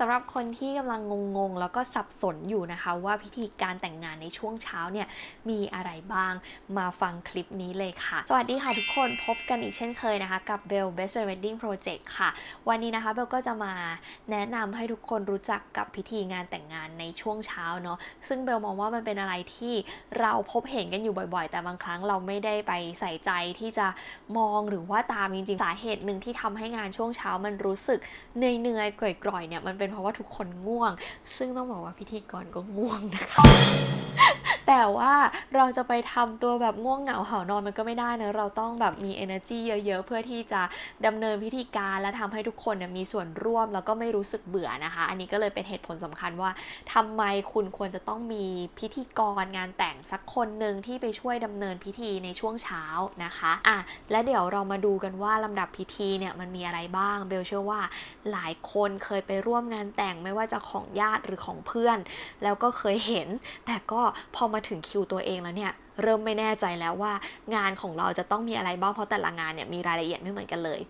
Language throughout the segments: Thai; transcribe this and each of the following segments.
สำหรับคนที่กำลังงงๆ แล้วก็สับสนอยู่นะคะว่าพิธีการแต่งงานในช่วงเช้าเนี่ยมีอะไรบ้างมาฟังคลิปนี้เลยค่ะ สวัสดีค่ะทุกคนพบกันอีกเช่นเคยนะคะ กับ Bell Best Wedding Project ค่ะ วันนี้นะคะเบลก็จะมาแนะนำให้ทุกคนรู้จักกับพิธีงานแต่งงานในช่วงเช้าเนาะซึ่งเบลมองว่ามันเป็นอะไรที่เราพบเห็นกันอยู่บ่อยๆ แต่บางครั้งเราไม่ได้ไปใส่ใจที่จะมองหรือว่าตามจริงๆสาเหตุหนึ่งที่ทำให้งานช่วงเช้ามันรู้สึกเหนื่อยๆกร่อยๆเนี่ยมันเป็นเพราะว่าทุกคนง่วง ซึ่งต้องบอกว่าพิธีกรก็ง่วงนะคะ แต่ว่าเราจะไปทำตัวแบบง่วงเหงาเหานอนมันก็ไม่ได้นะเราต้องแบบมี energy เยอะ ๆ เพื่อที่จะดำเนินพิธีการและทำให้ทุกคนมีส่วนร่วมแล้วก็ไม่รู้สึกเบื่อนะคะ อันนี้ก็เลยเป็นเหตุผลสำคัญว่าทำไมคุณควรจะต้องมีพิธีกรงานแต่งสักคนหนึ่งที่ไปช่วยดำเนินพิธีในช่วงเช้านะคะอะและเดี๋ยวเรามาดูกันว่าลำดับพิธีเนี่ยมันมีอะไรบ้าง เบลเชื่อว่าหลายคนเคยไปร่วมงานแต่งไม่ว่าจะของญาติหรือของเพื่อน แล้วก็เคยเห็น แต่ก็พอมาาถึงคิวตัวเองแล้วเนี่ย เริ่มไม่แน่ใจแล้วว่างานของเราจะต้องมีอะไรบ้างเพราะแต่ละงานเนี่ยมีรายละเอียดไม่เหมือนกันเลย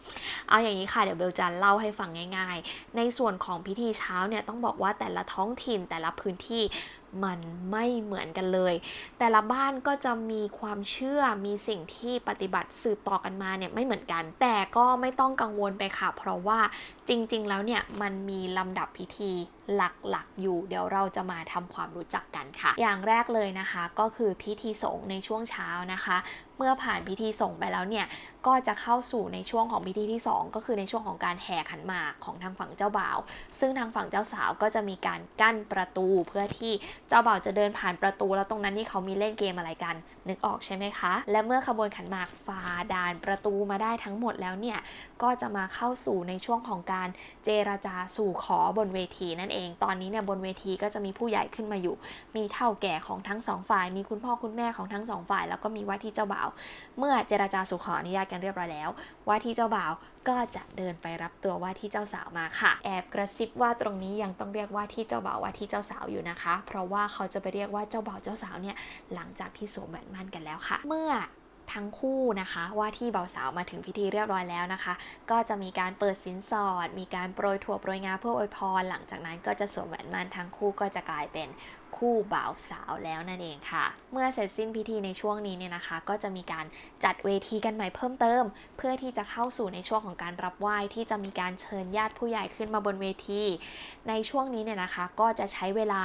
เอาอย่างนี้ค่ะเดี๋ยวเบลจะเล่าให้ฟังง่าย ๆ ในส่วนของพิธีเช้าเนี่ยต้องบอกว่าแต่ละท้องถิ่นแต่ละพื้นที่มันไม่เหมือนกันเลย แต่ละบ้านก็จะมีความเชื่อ มีสิ่งที่ปฏิบัติสืบต่อกันมาเนี่ยไม่เหมือนกัน แต่ก็ไม่ต้องกังวลไปค่ะ เพราะว่าจริงๆ แล้วเนี่ยมันมีลำดับพิธีหลักๆ อยู่ เดี๋ยวเราจะมาทำความรู้จักกันค่ะ อย่างแรกเลยนะคะก็คือพิธีสงฆ์ในช่วงเช้านะคะ เมื่อผ่านพิธีส่งไปแล้วเนี่ยก็จะเข้าสู่ในช่วงของพิธีที่ 2 ก็คือในช่วงของการแห่ขันหมากของทางฝั่งเจ้าบ่าว ซึ่งทางฝั่งเจ้าสาวก็จะมีการกั้นประตูเพื่อที่เจ้าบ่าวจะเดินผ่านประตู แล้วตรงนั้นนี่เขามีเล่นเกมอะไรกัน นึกออกใช่ไหมคะ และเมื่อขบวนขันหมากฝ่าด่านประตูมาได้ทั้งหมดแล้วเนี่ยก็จะมาเข้าสู่ในช่วงของการเจรจาสู่ขอบนเวทีนั่นเอง ตอนนี้เนี่ยบนเวทีก็จะมีผู้ใหญ่ขึ้นมาอยู่ มีเท่าแก่ของทั้งสองฝ่าย มีคุณพ่อคุณแม่ของทั้งสองฝ่าย แล้วก็มีว่าที่เจ้าบ่าวเมื่อเจราจาสู่ขออนุญาตกันเรียบร้อยแล้ว ว่าที่เจ้าบ่าวก็จะเดินไปรับตัวว่าที่เจ้าสาวมาค่ะ แอบกระซิบว่าตรงนี้ยังต้องเรียกว่าที่เจ้าบ่าวว่าที่เจ้าสาวอยู่นะคะ เพราะว่าเขาจะไปเรียกว่าเจ้าบ่าวเจ้าสาวเนี่ยหลังจากที่สวมแหวนมั่นกันแล้วค่ะ เมื่อ ทั้งคู่นะคะ ว่าที่บ่าวสาวมาถึงพิธีเรียบร้อยแล้วนะคะ ก็จะมีการเปิดสินสอด มีการโปรยถั่วโปรยงาเพื่ออวยพร หลังจากนั้นก็จะสวมแหวนมั่นทั้งคู่ก็จะกลายเป็นคู่บ่าวสาวแล้วนั่นเองค่ะ เมื่อเสร็จสิ้นพิธีในช่วงนี้เนี่ยนะคะ ก็จะมีการจัดเวทีกันใหม่เพิ่มเติม เพื่อที่จะเข้าสู่ในช่วงของการรับไหว้ที่จะมีการเชิญญาติผู้ใหญ่ขึ้นมาบนเวที ในช่วงนี้เนี่ยนะคะก็จะใช้เวลา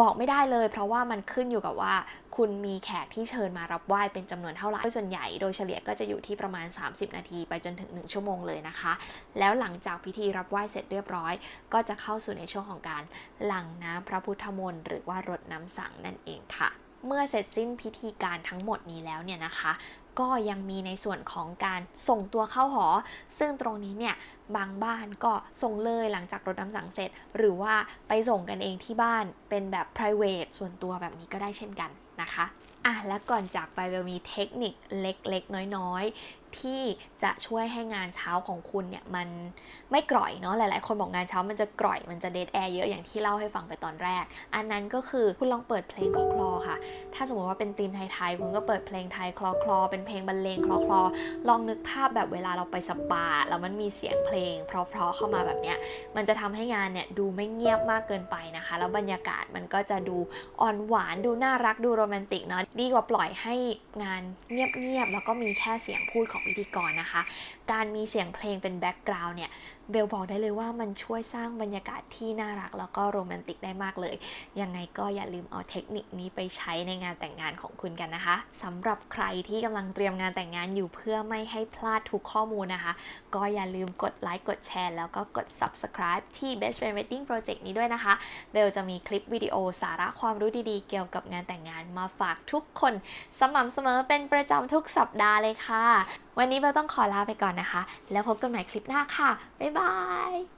บอกไม่ได้เลย เพราะว่ามันขึ้นอยู่กับว่า คุณมีแขกที่เชิญมารับไหว้เป็นจำนวนเท่าไหร่โดยส่วนใหญ่โดยเฉลี่ยก็จะอยู่ที่ประมาณ 30 นาทีไปจนถึง 1 ชั่วโมงเลยนะคะ แล้วหลังจากพิธีรับไหว้เสร็จเรียบร้อย ก็จะเข้าสู่ในช่วงของการหลั่งน้ำพระพุทธมนต์หรือว่ารดน้ำสังนั่นเองค่ะเมื่อเสร็จสิ้นพิธีการทั้งหมดนี้แล้วเนี่ยนะคะ ก็ยังมีในส่วนของการส่งตัวเข้าหอ ซึ่งตรงนี้เนี่ยบางบ้านก็ส่งเลยหลังจากรดน้ำสังเสร็จ หรือว่าไปส่งกันเองที่บ้านเป็นแบบ private ส่วนตัวแบบนี้ก็ได้เช่นกันนะคะอะและก่อนจากไปเบลมีเทคนิคเล็กๆ น้อยๆ ที่จะช่วยให้งานเช้าของคุณเนี่ยมันไม่กร่อยเนาะหลายๆ คนบอกงานเช้ามันจะกร่อยมันจะเดทแอร์เยอะอย่างที่เล่าให้ฟังไปตอนแรก อันนั้นก็คือคุณลองเปิดเพลงคลอๆค่ะ ถ้าสมมติว่าเป็นธีมไทยๆคุณก็เปิดเพลงไทยคลอคลอๆเป็นเพลงบรรเลงคลอคลอๆลองนึกภาพแบบเวลาเราไปสปาแล้วมันมีเสียงเพลง เพราะๆเข้ามาแบบเนี้ยมันจะทำให้งานเนี่ยดูไม่เงียบมากเกินไปนะคะ แล้วบรรยากาศมันก็จะดูอ่อนหวานดูน่ารักดูโรแมนติกเนาะดีกว่าปล่อยให้งานเงียบๆแล้วก็มีแค่เสียงพูดของพิธีกรนะคะ การมีเสียงเพลงเป็นแบ็กกราวน์เนี่ยเบลบอกได้เลยว่ามันช่วยสร้างบรรยากาศที่น่ารักแล้วก็โรแมนติกได้มากเลย ยังไงก็อย่าลืมเอาเทคนิคนี้ไปใช้ในงานแต่งงานของคุณกันนะคะสำหรับใครที่กำลังเตรียมงานแต่งงานอยู่เพื่อไม่ให้พลาดทุกข้อมูลนะคะ ก็อย่าลืมกดไลค์กดแชร์แล้วก็กด subscribe ที่ Best Friend Wedding Project นี้ด้วยนะคะ เบลจะมีคลิปวิดีโอสาระความรู้ดีๆ เกี่ยวกับงานแต่งงานมาฝากทุกคนสม่ำเสมอเป็นประจำทุกสัปดาห์เลยค่ะ วันนี้เราต้องขอลาไปก่อนนะคะ แล้วพบกันใหม่คลิปหน้าค่ะ บ๊ายบาย